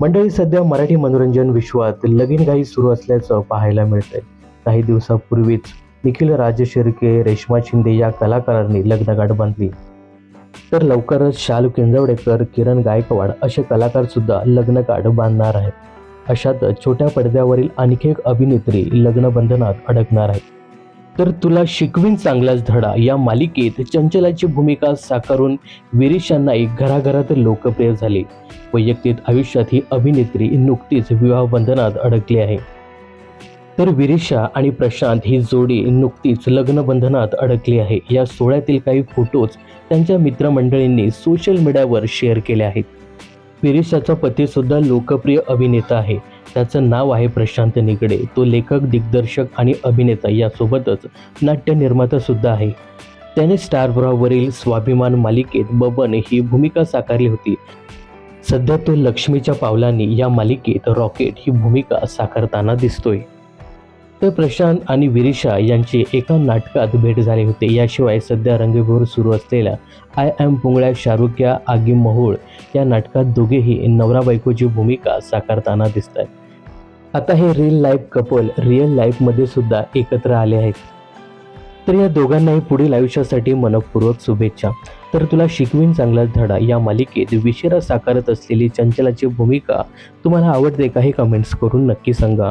मंडळी सध्या मराठी मनोरंजन विश्वात लगीनघाई सुरू असल्याचं पाहायला मिळतंय. काही दिवसापूर्वीच निखिल राज शिर्के रेश्मा शिंदे या कलाकारांनी लग्नगाठ बांधली. तर लवकरच शालू केंजवडेकर किरण गायकवाड असे कलाकार सुद्धा लग्नगाठ बांधणार आहेत. अशातच छोट्या पडद्यावरील आणखी एक अभिनेत्री लग्नबंधनात अडकणार आहेत. तर तुला शिकवीन चांगलाच धडा. या मालिकेत चंचलाची भूमिका साकारून विरिशांनाही घराघरात लोकप्रिय झाली. वैयक्तिक आयुष्यात ही अभिनेत्री नुकतीच विवाह बंधनात अडकली आहे. तर विरेशा आणि प्रशांत ही जोडी नुकतीच लग्नबंधनात अडकली आहे. या सोहळ्यातील काही फोटोज त्यांच्या मित्रमंडळींनी सोशल मीडियावर शेअर केले आहेत. विरिशाचा पतीसुद्धा लोकप्रिय अभिनेता आहे. त्याचं नाव आहे प्रशांत निगडे. तो लेखक दिग्दर्शक आणि अभिनेता यासोबतच नाट्य आहे. त्याने स्टार स्वाभिमान मालिकेत बबन ही भूमिका साकारली होती. सध्या तो लक्ष्मीच्या पावलांनी या मालिकेत रॉकेट ही भूमिका साकारताना दिसतोय. डॉक्टर प्रशांत आणि विरिशा यांची एका नाटकात भेट झाली होती. याशिवाय सध्या रंगभूर सुरू असलेल्या आय एम पुंगळ्या शाहरुख या आगी महोळ या नाटकात दोघेही नवरा बायकोची भूमिका साकारताना दिसत आहेत आता हे रिअल लाईफ कपल रिअल लाईफमध्ये सुद्धा एकत्र आले आहेत. तर या दोघांनाही पुढील आयुष्यासाठी मनपूर्वक शुभेच्छा. तर तुला शिकवीन चांगलाच धडा. या मालिकेत विशेरा साकारत असलेली चंचलाची भूमिका तुम्हाला आवडते का हे कमेंट्स करून नक्की सांगा.